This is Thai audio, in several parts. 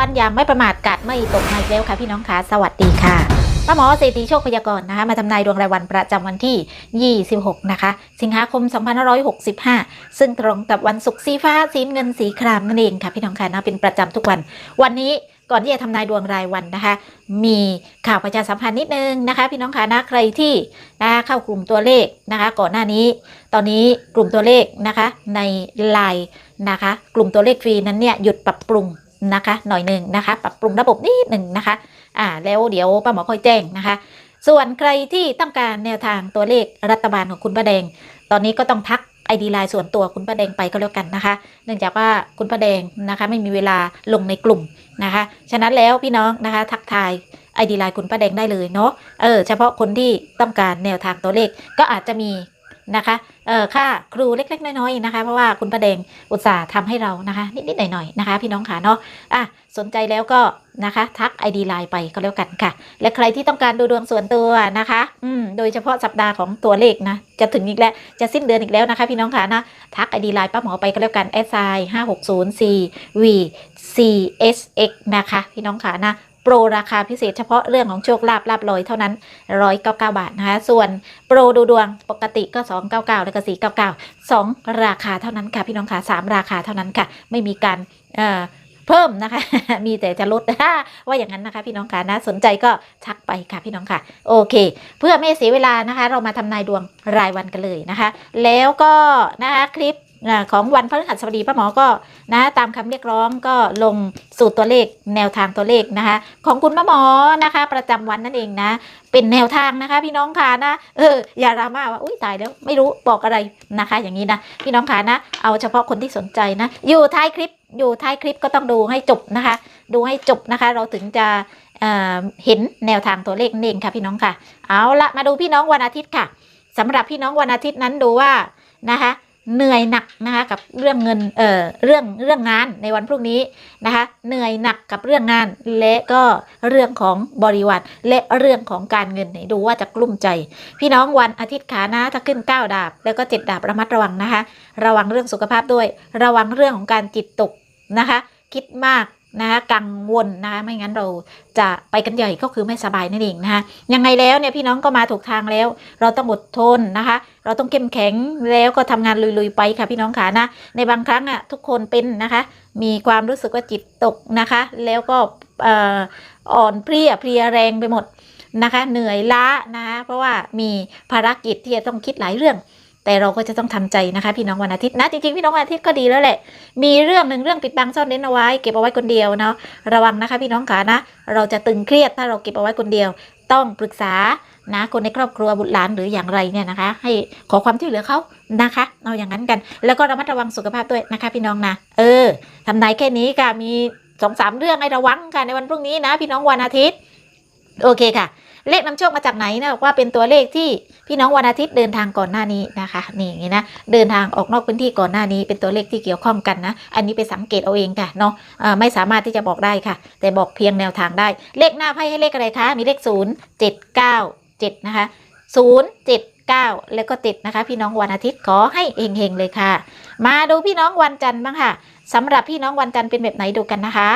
วันยามไม่ประมาทกัดไม่ตกในแล้วค่ะพี่น้องค่ะสวัสดีค่ะป้าหมอเศรษฐีโชคพยากรณ์นะคะมาทำนายดวงรายวันประจำวันที่ 26 นะคะ สิงหาคม 2565 ซึ่งตรงกับวันศุกร์สีฟ้าสีเงินสีครามนั่นเองค่ะพี่น้องค่ะนะเป็นประจำทุกวัน วันนี้ก่อนที่จะทำนายดวงรายวันนะคะ มีข่าวประชาสัมพันธ์นิดนึงนะคะ พี่น้องค่ะนะใครที่นะคะเข้ากลุ่มตัวเลขนะคะ ก่อนหน้านี้ ตอนนี้กลุ่มตัวเลขนะคะในไลน์นะคะ กลุ่มตัวเลขฟรีนั้นเนี่ยหยุดปรับปรุง นะคะ หน่อยหนึ่งนะคะ ปรับปรุงระบบนิดหนึ่งนะคะอ่าแล้วเดี๋ยวป้าหมอค่อยแจ้งนะคะ ส่วนใครที่ต้องการแนวทางตัวเลขรัฐบาลของคุณป้าแดง ตอนนี้ก็ต้องทักไอดีไลน์ส่วนตัวคุณป้าแดงไปก็แล้วกันนะคะ เนื่องจากว่าคุณป้าแดงนะคะ ไม่มีเวลาลงในกลุ่มนะคะ ฉะนั้นแล้วพี่น้องนะคะ ทักทายไอดีไลน์คุณป้าแดงได้เลยเนาะเออเฉพาะคนที่ต้องการแนวทางตัวเลขก็อาจจะมีนะคะ ค่าครูเล็ก ๆ น้อยๆนะคะ เพราะว่าคุณป้าแดงอุตส่าห์ทำให้เรานะคะ นิดๆหน่อยๆนะคะ พี่น้องค่ะเนาะอะสนใจแล้วก็นะคะทัก ID ไลน์ไปก็แล้วกันค่ะ และใครที่ต้องการดูดวงส่วนตัวนะคะ อืมโดยเฉพาะสัปดาห์ของตัวเลขนะ จะถึงอีกแล้วจะสิ้นเดือนอีกแล้วนะคะ พี่น้องค่ะนะทัก ID ไลน์ป้าหมอไปก็แล้วกัน s i 5 6 0 c v c s x นะคะ พี่น้องค่ะนะ โปรราคาพิเศษเฉพาะเรื่องของโชคลาภลาบลอยเท่านั้น 199 บาทนะคะ ส่วนโปรดูดวงปกติก็ 299 แล้วก็ 499 2 ราคาเท่านั้นค่ะ พี่น้องค่ะ 3 ราคาเท่านั้นค่ะ ไม่มีการเอ่อเพิ่มนะคะ มีแต่จะลดว่าอย่างนั้นนะคะพี่น้องค่ะนะสนใจก็ทักไปค่ะพี่น้องค่ะ โอเค เพื่อไม่เสียเวลานะคะ เรามาทำนายดวงรายวันกันเลยนะคะ แล้วก็นะคะคลิป ของวันพฤหัสบดีป้าหมอก็นะตามคำเรียกร้องก็ลงสูตรตัวเลขแนวทางตัวเลขนะคะ ของคุณป้าหมอนะคะ ประจำวันนั่นเองนะ เป็นแนวทางนะคะ พี่น้องค่ะนะเอออย่าดราม่าว่าอุ้ยตายแล้วไม่รู้บอกอะไรนะคะ อย่างนี้นะพี่น้องค่ะนะ เอาเฉพาะคนที่สนใจนะ อยู่ท้ายคลิปอยู่ท้ายคลิปก็ต้องดูให้จบนะคะ ดูให้จบนะคะ เราถึงจะเเห็นแนวทางตัวเลขนั่นเองค่ะพี่น้องค่ะ เอาละมาดูพี่น้องวันอาทิตย์ค่ะสำหรับพี่น้องวันอาทิตย์นั้นดูว่านะคะ เหนื่อยหนักนะคะกับเรื่องเงินเอ่อเรื่องเรื่องงานในวันพรุ่งนี้นะคะเหนื่อยหนักกับเรื่องงานและก็เรื่องของบริวารและเรื่องของการเงินไหนดูว่าจะกลุ้มใจ พี่น้องวันอาทิตย์ขานะถ้าขึ้น9ดาบ แล้วก็7ดาบระมัดระวังนะคะ ระวังเรื่องสุขภาพด้วย ระวังเรื่องของการจิตตกนะคะ คิดมาก นะคะกังวลนะคะไม่งั้นเราจะไปกันใหญ่ก็คือไม่สบายนั่นเองนะคะยังไงแล้วเนี่ยพี่น้องก็มาถูกทางแล้ว เราต้องอดทนนะคะ เราต้องเข้มแข็งแล้วก็ทำงานลุยๆไปค่ะพี่น้องขานะในบางครั้งอะทุกคนเป็นนะคะ มีความรู้สึกว่าจิตตกนะคะ แล้วก็อ่ออ่อนเพลียเพลียแรงไปหมดนะคะ เหนื่อยล้านะคะเพราะว่ามีภารกิจที่จะต้องคิดหลายเรื่อง แต่เราก็จะต้องทำใจนะคะพี่น้องวันอาทิตย์นะจริงๆพี่น้องวันอาทิตย์ก็ดีแล้วแหละ มีเรื่องหนึ่งเรื่องปิดบังซ่อนเร้นเอาไว้เก็บเอาไว้คนเดียวเนาะระวังนะคะพี่น้องขานะ เราจะตึงเครียดถ้าเราเก็บเอาไว้คนเดียว ต้องปรึกษานะคนในครอบครัวบุตรหลานหรืออย่างไรเนี่ยนะคะ ให้ขอความช่วยเหลือเขานะคะเอาอย่างนั้นกัน แล้วก็ระมัดระวังสุขภาพด้วยนะคะ พี่น้องนะเออทำนายแค่นี้ค่ะมีสองสามเรื่องให้ระวังค่ะในวันพรุ่งนี้นะ พี่น้องวันอาทิตย์ โอเคค่ะ เลขนำโชคมาจากไหนนะบอกว่าเป็นตัวเลขที่พี่น้องวันอาทิตย์เดินทางก่อนหน้านี้นะคะนี่อย่างนี้นะเดินทางออกนอกพื้นที่ก่อนหน้านี้เป็นตัวเลขที่เกี่ยวข้องกันนะ อันนี้ไปสังเกตเอาเองค่ะเนาะไม่สามารถที่จะบอกได้ค่ะ แต่บอกเพียงแนวทางได้ เลขหน้าไพ่ให้เลขอะไรคะมีเลขศูนย์เจ็ดเก้าเจ็ดนะคะศูนย์เจ็ดเก้าแล้วก็ติดนะคะ พี่น้องวันอาทิตย์ขอให้เฮงๆเลยค่ะ มาดูพี่น้องวันจันทร์บ้างค่ะสำหรับพี่น้องวันจันทร์เป็นแบบไหนดูกันนะคะ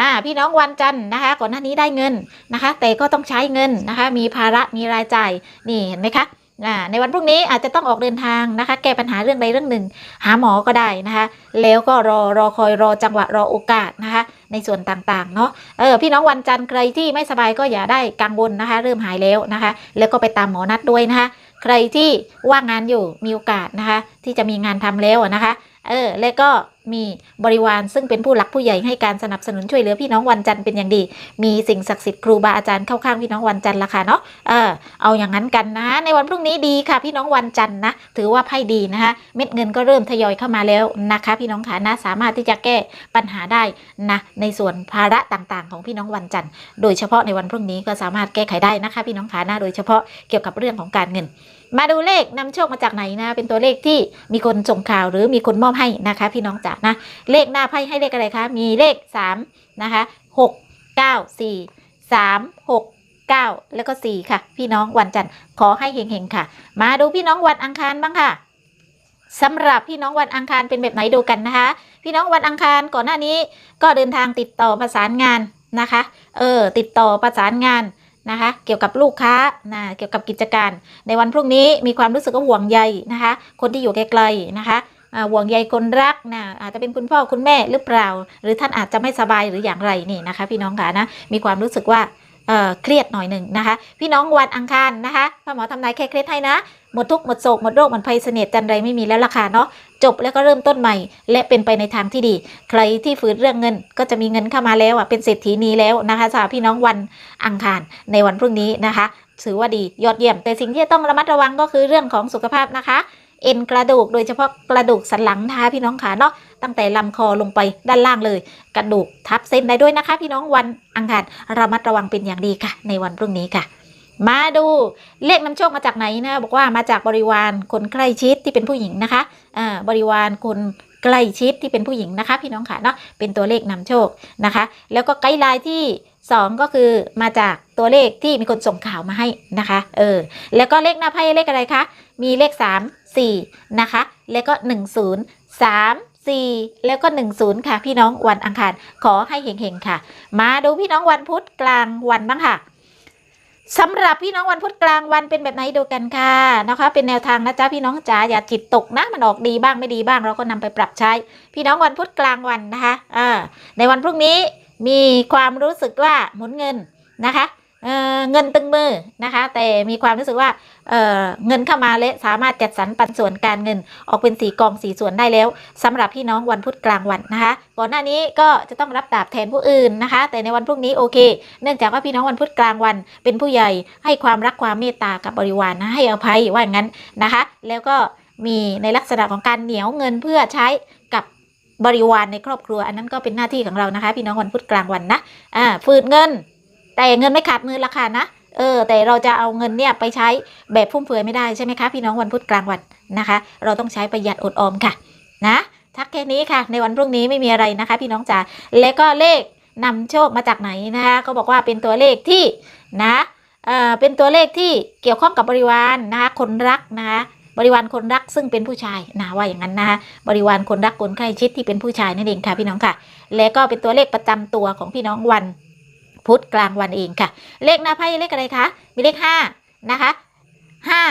อ่าพี่น้องวันจันทร์นะคะ ก่อนหน้านี้ได้เงินนะคะ แต่ก็ต้องใช้เงินนะคะ มีภาระมีรายจ่ายนี่เห็นไหมคะอ่าในวันพรุ่งนี้อาจจะต้องออกเดินทางนะคะ แก้ปัญหาเรื่องใดเรื่องหนึ่ง หาหมอก็ได้นะคะ แล้วก็รอรอคอยรอจังหวะรอโอกาสนะคะ ในส่วนต่างๆเนาะเออพี่น้องวันจันทร์ใครที่ไม่สบายก็อย่าได้กังวลนะคะ เริ่มหายแล้วนะคะ แล้วก็ไปตามหมอนัดด้วยนะคะ ใครที่ว่างงานอยู่มีโอกาสนะคะ ที่จะมีงานทำแล้วนะคะ เออแล้วก็มีบริวารซึ่งเป็นผู้หลักผู้ใหญ่ให้การสนับสนุนช่วยเหลือพี่น้องวันจันทร์เป็นอย่างดี มีสิ่งศักดิ์สิทธิ์ครูบาอาจารย์เข้าข้างพี่น้องวันจันทร์ละค่ะเนาะเออเอาอย่างนั้นกันนะ ในวันพรุ่งนี้ดีค่ะพี่น้องวันจันทร์นะ ถือว่าไพ่ดีนะคะเม็ดเงินก็เริ่มทยอยเข้ามาแล้วนะคะ พี่น้องขานะสามารถที่จะแก้ปัญหาได้นะในส่วนภาระต่างๆ ของพี่น้องวันจันทร์ โดยเฉพาะในวันพรุ่งนี้ก็สามารถแก้ไขได้นะคะ พี่น้องขานะโดยเฉพาะเกี่ยวกับเรื่องของการเงิน มาดูเลขนำโชคมาจากไหนนะ เป็นตัวเลขที่มีคนส่งข่าวหรือมีคนมอบให้นะคะ พี่น้องจ๋านะ เลขหน้าไพ่ให้เลขอะไรคะ มีเลข3นะคะ6 9 4 3 6 9แล้วก็4ค่ะ พี่น้องวันจันทร์ขอให้เฮงๆค่ะ มาดูพี่น้องวันอังคารบ้างค่ะสำหรับพี่น้องวันอังคารเป็นแบบไหนดูกันนะคะ พี่น้องวันอังคารก่อนหน้านี้ก็เดินทางติดต่อประสานงานนะคะ เออ ติดต่อประสานงาน นะคะ เกี่ยวกับลูกค้านะเกี่ยวกับกิจการ ในวันพรุ่งนี้มีความรู้สึกว่าห่วงใยนะคะ คนที่อยู่ไกลๆนะคะห่วงใยคนรักนะอาจจะเป็นคุณพ่อคุณแม่หรือเปล่า หรือท่านอาจจะไม่สบายหรืออย่างไรนี่นะคะ พี่น้องค่ะนะมีความรู้สึกว่า เเครียดหน่อยหนึ่งนะคะ พี่น้องวันอังคารนะคะพ่อหมอทำนายแค่เครียดให้นะ หมดทุกหมดโศกหมดโรคหมดภัยเสนียดจันไรไม่มีแล้วล่ะค่ะเนาะจบแล้วก็เริ่มต้นใหม่ และเป็นไปในทางที่ดี ใครที่ฝืนเรื่องเงินก็จะมีเงินเข้ามาแล้วอะเป็นเศรษฐีนีแล้วนะคะสำหรับพี่น้องวันอังคารในวันพรุ่งนี้นะคะ ถือว่าดียอดเยี่ยม แต่สิ่งที่ต้องระมัดระวังก็คือเรื่องของสุขภาพนะคะ เอ็นกระดูกโดยเฉพาะกระดูกสันหลังนะคะพี่น้องขาเนาะตั้งแต่ลำคอลงไปด้านล่างเลย กระดูกทับเส้นได้ด้วยนะคะ พี่น้องวันอังคารระมัดระวังเป็นอย่างดีค่ะ ในวันพรุ่งนี้ค่ะ มาดูเลขนำโชคมาจากไหนนะบอกว่ามาจากบริวารคนใกล้ชิดที่เป็นผู้หญิงนะคะอ่าบริวารคนใกล้ชิดที่เป็นผู้หญิงนะคะ พี่น้องค่ะเนาะเป็นตัวเลขนำโชคนะคะ แล้วก็ไกด์ไลน์ที่ 2 ก็คือมาจากตัวเลขที่มีคนส่งข่าวมาให้นะคะเออแล้วก็เลขหน้าไพ่เลขอะไรคะมีเลข 3 4 นะคะ แล้วก็ 1 0 3 4 แล้วก็ 10 ค่ะ พี่น้องวันอังคาร ขอให้เฮงๆค่ะ มาดูพี่น้องวันพุธกลางวันบ้างค่ะสำหรับพี่น้องวันพุธกลางวันเป็นแบบไหนดูกันค่ะนะคะ เป็นแนวทางนะจ๊ะพี่น้องจ๋าอย่าจิตตกนะมันออกดีบ้างไม่ดีบ้าง เราก็นำไปปรับใช้ พี่น้องวันพุธกลางวันนะคะอ่าในวันพรุ่งนี้มีความรู้สึกว่าหมุนเงินนะคะ เงินตึงมือนะคะ แต่มีความรู้สึกว่าเเงินเข้ามาและสามารถจัดสรรปันส่วนการเงินออกเป็นสีกองสีส่วนได้แล้วสำหรับพี่น้องวันพุธกลางวันนะคะ ก่อนหน้านี้ก็จะต้องรับดาบแทนผู้อื่นนะคะ แต่ในวันพรุ่งนี้โอเค เนื่องจากว่าพี่น้องวันพุธกลางวัน เป็นผู้ใหญ่ให้ความรักความเมตตากับบริวารนะให้อภัยว่าอย่างนั้นนะคะ แล้วก็มีในลักษณะของการเหนียวเงินเพื่อใช้กับบริวารในครอบครัว อันนั้นก็เป็นหน้าที่ของเรานะคะ พี่น้องวันพุธกลางวันนะอ่าฝืนเงิน แต่เงินไม่ขาดมือราคานะเออแต่เราจะเอาเงินเนี่ยไปใช้แบบฟุ่มเฟือยไม่ได้ใช่ไหมคะพี่น้องวันพุธกลางวันนะคะ เราต้องใช้ประหยัดอดออมค่ะนะทักแค่นี้ค่ะ ในวันพรุ่งนี้ไม่มีอะไรนะคะ พี่น้องจ๋าและก็เลขนำโชคมาจากไหนนะคะก็บอกว่าเป็นตัวเลขที่นะเออเป็นตัวเลขที่เกี่ยวข้องกับบริวารนะคะคนรักนะคะบริวารคนรักซึ่งเป็นผู้ชายนะว่าอย่างนั้นนะคะบริวารคนรักคนใกล้ชิดที่เป็นผู้ชายนั่นเองค่ะพี่น้องค่ะ และก็เป็นตัวเลขประจำตัวของพี่น้องวัน พุธกลางวันเองค่ะ เลขหน้าไพ่เลขอะไรคะ มีเลขห้านะคะห้า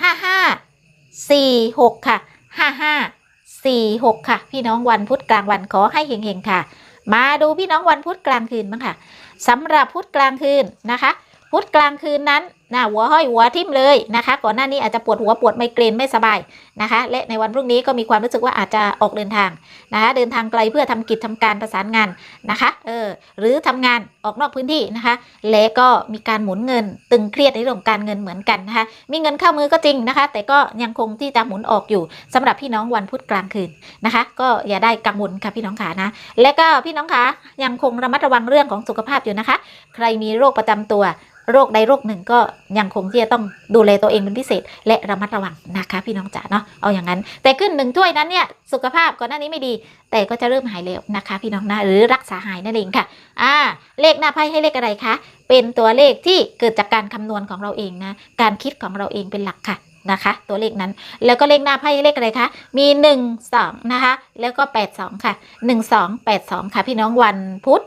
ห้าห้าสี่หกค่ะห้าห้าสี่หกค่ะ พี่น้องวันพุธกลางวันขอให้เฮงๆค่ะ มาดูพี่น้องวันพุธกลางคืนบ้างค่ะสำหรับพุธกลางคืนนะคะ พุธกลางคืนนั้นนะหัวห้อยหัวทิ่มเลยนะคะ ก่อนหน้านี้อาจจะปวดหัวปวดไมเกรนไม่สบายนะคะ และในวันพรุ่งนี้ก็มีความรู้สึกว่าอาจจะออกเดินทางนะคะ เดินทางไกลเพื่อทำกิจทำการประสานงานนะคะเออหรือทำงานออกนอกพื้นที่นะคะ และก็มีการหมุนเงินตึงเครียดในเรื่องการเงินเหมือนกันนะคะ มีเงินเข้ามือก็จริงนะคะ แต่ก็ยังคงที่จะหมุนออกอยู่สำหรับพี่น้องวันพุธกลางคืนนะคะ ก็อย่าได้กังวลค่ะพี่น้องขานะ และก็พี่น้องคะยังคงระมัดระวังเรื่องของสุขภาพอยู่นะคะ ใครมีโรคประจำตัวโรคใดโรคหนึ่งก็ยังคงที่จะต้องดูแลตัวเองเป็นพิเศษ และระมัดระวังนะคะพี่น้องจ๋าเนาะเอาอย่างนั้น แต่ขึ้นหนึ่งถ้วยนั้นเนี่ยสุขภาพก่อนหน้านี้ไม่ดี แต่ก็จะเริ่มหายแล้วนะคะ พี่น้องนะหรือรักษาหายนั่นเองค่ะอ่าเลขหน้าไพ่ให้เลขอะไรคะเป็นตัวเลขที่เกิดจากการคำนวณของเราเองนะการคิดของเราเองเป็นหลักค่ะนะคะ ตัวเลขนั้นแล้วก็เลขหน้าไพ่เลขอะไรคะมี 1 2 นะคะ แล้วก็ 8 2 ค่ะ 1 2 8 2 ค่ะ พี่น้องวันพุธ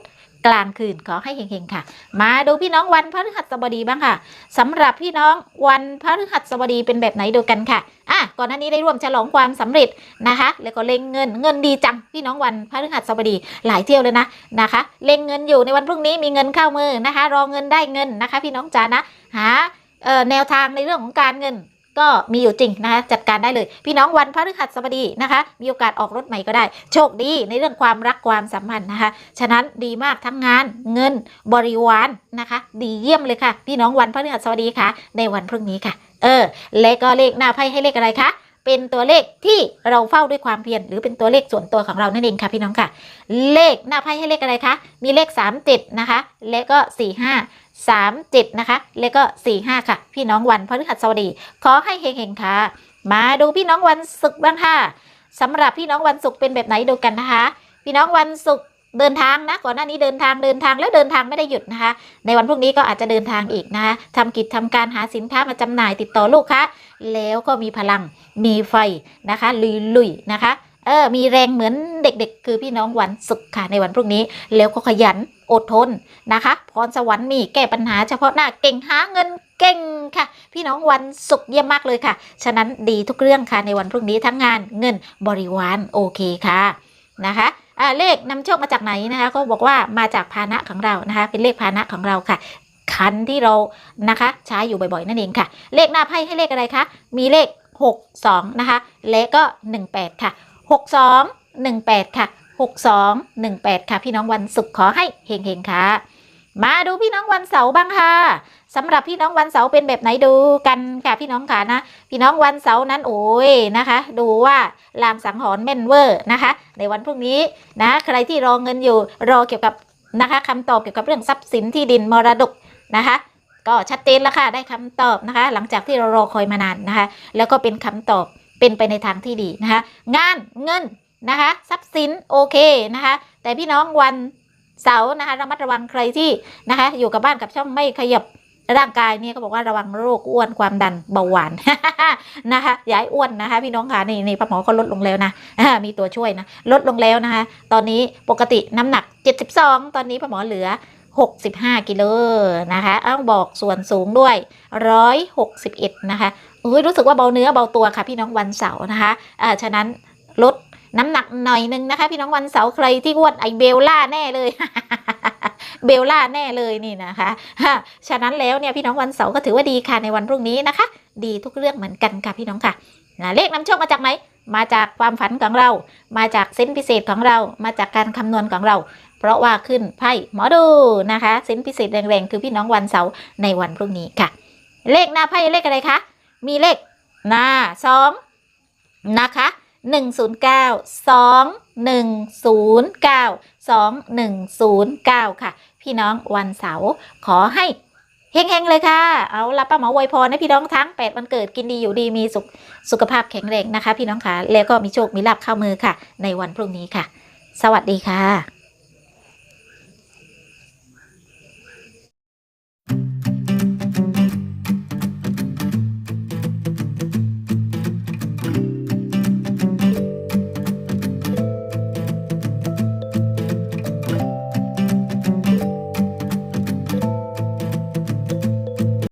กลางคืนขอให้เฮงๆค่ะ มาดูพี่น้องวันพฤหัสบดีบ้างค่ะสำหรับพี่น้องวันพฤหัสบดีเป็นแบบไหนดูกันค่ะอะก่อนหน้านี้ได้ร่วมฉลองความสำเร็จนะคะ แล้วก็เล็งเงินเงินดีจังพี่น้องวันพฤหัสบดีหลายเที่ยวเลยนะนะคะ เล็งเงินอยู่ในวันพรุ่งนี้มีเงินเข้ามือนะคะ รอเงินได้เงินนะคะ พี่น้องจ๋านะหาแนวทางในเรื่องของการเงิน ก็มีอยู่จริงนะคะจัดการได้เลย พี่น้องวันพฤหัสบดีนะคะ มีโอกาสออกรถใหม่ก็ได้ โชคดีในเรื่องความรักความสัมพันธ์นะคะ ฉะนั้นดีมากทั้งงานเงินบริวารนะคะ ดีเยี่ยมเลยค่ะ พี่น้องวันพฤหัสบดีค่ะ ในวันพรุ่งนี้ค่ะ เออ และก็เลขหน้าไพ่ให้เลขอะไรคะเป็นตัวเลขที่เราเฝ้าด้วยความเพียรหรือเป็นตัวเลขส่วนตัวของเรานั่นเองค่ะพี่น้องค่ะ เลขหน้าไพ่ให้เลขอะไรคะมีเลข 3 7 นะคะ และก็ 4 5 3 7 นะคะ และก็ 4 5 ค่ะ พี่น้องวันพฤหัสบดี ขอให้เฮงๆค่ะ มาดูพี่น้องวันศุกร์บ้างค่ะสำหรับพี่น้องวันศุกร์เป็นแบบไหนดูกันนะคะ พี่น้องวันศุกร์เดินทางนะก่อนหน้านี้เดินทางเดินทางแล้วเดินทางไม่ได้หยุดนะคะ ในวันพรุ่งนี้ก็อาจจะเดินทางอีกนะคะทำกิจทำการหาสินค้ามาจำหน่ายติดต่อลูกค้าแล้วก็มีพลังมีไฟนะคะ ลุยๆนะคะ เออมีแรงเหมือนเด็กๆ คือพี่น้องวันศุกร์ค่ะในวันพรุ่งนี้ แล้วก็ขยันอดทนนะคะพรสวรรค์มีแก้ปัญหาเฉพาะหน้าเก่งหาเงินเก่งค่ะ พี่น้องวันศุกร์เยี่ยมมากเลยค่ะ ฉะนั้นดีทุกเรื่องค่ะในวันพรุ่งนี้ทั้งงานเงินบริวารโอเคค่ะนะคะเลขนำโชคมาจากไหนนะคะก็บอกว่ามาจากพาหนะของเรานะคะ เป็นเลขพาหนะของเราค่ะคันที่เรานะคะใช้อยู่บ่อยๆ นั่นเองค่ะ เลขหน้าไพ่ให้เลขอะไรคะมีเลข 62 นะคะ และก็ 18 ค่ะ 62 18 ค่ะ 62 18 ค่ะ พี่น้องวันศุกร์ขอให้เฮงๆค่ะ มาดูพี่น้องวันเสาร์บ้างค่ะสำหรับพี่น้องวันเสาร์เป็นแบบไหนดูกันค่ะพี่น้องค่ะนะ พี่น้องวันเสาร์นั้นโอ้ยนะคะ ดูว่าลางสังหรณ์แม่นเวอร์นะคะ ในวันพรุ่งนี้นะใครที่รอเงินอยู่รอเกี่ยวกับนะคะคำตอบเกี่ยวกับเรื่องทรัพย์สินที่ดินมรดกนะคะก็ชัดเจนแล้วค่ะได้คำตอบนะคะ หลังจากที่เรารอคอยมานานนะคะ แล้วก็เป็นคำตอบ เป็นไปในทางที่ดีนะคะงานเงินนะคะทรัพย์สินโอเคนะคะแต่พี่น้องวันเสาร์นะคะระมัดระวังใครที่นะคะอยู่กับบ้านกับช่องไม่ขยับร่างกายเนี่ยก็บอกว่าระวังโรคอ้วนความดันเบาหวานนะคะอย่าให้อ้วนนะคะ พี่น้องค่ะนี่นี่ป้าหมอก็ลดลงแล้วนะมีตัวช่วยนะลดลงแล้วนะคะ ตอนนี้ปกติน้ำหนัก 72 ตอนนี้ป้าหมอเหลือ 65 กิโลนะคะอ้าวบอกส่วนสูงด้วย 161 นะคะ รู้สึกว่าเบาเนื้อเบาตัวค่ะ พี่น้องวันเสาร์นะคะอ่าฉะนั้นลดน้ำหนักหน่อยนึงนะคะ พี่น้องวันเสาร์ใครที่อ้วนไอเบลล่าแน่เลยเบลล่าแน่เลยนี่นะคะ ฉะนั้นแล้วเนี่ยพี่น้องวันเสาร์ก็ถือว่าดีค่ะในวันพรุ่งนี้นะคะ ดีทุกเรื่องเหมือนกันค่ะพี่น้องค่ะนะเลขนำโชคมาจากไหน มาจากความฝันของเรา มาจากเซนพิเศษของเรา มาจากการคำนวณของเรา เพราะว่าขึ้นไพ่หมอดูนะคะเซนพิเศษแรงๆคือพี่น้องวันเสาร์ในวันพรุ่งนี้ค่ะ เลขหน้าไพ่เลขอะไรคะ มีเลขหน้าสองนะคะหนึ่งศูนย์เก้าสองหนึ่งศูนย์เก้าสองหนึ่งศูนย์เก้าค่ะ พี่น้องวันเสาร์ขอให้เฮงๆเลยค่ะ เอาละป้าหมอวยพรให้พี่น้องทั้ง 8 วันเกิดกินดีอยู่ดีมีสุขสุขภาพแข็งแรงนะคะ พี่น้องค่ะ แล้วก็มีโชคมีลาภเข้ามือค่ะ ในวันพรุ่งนี้ค่ะ สวัสดีค่ะ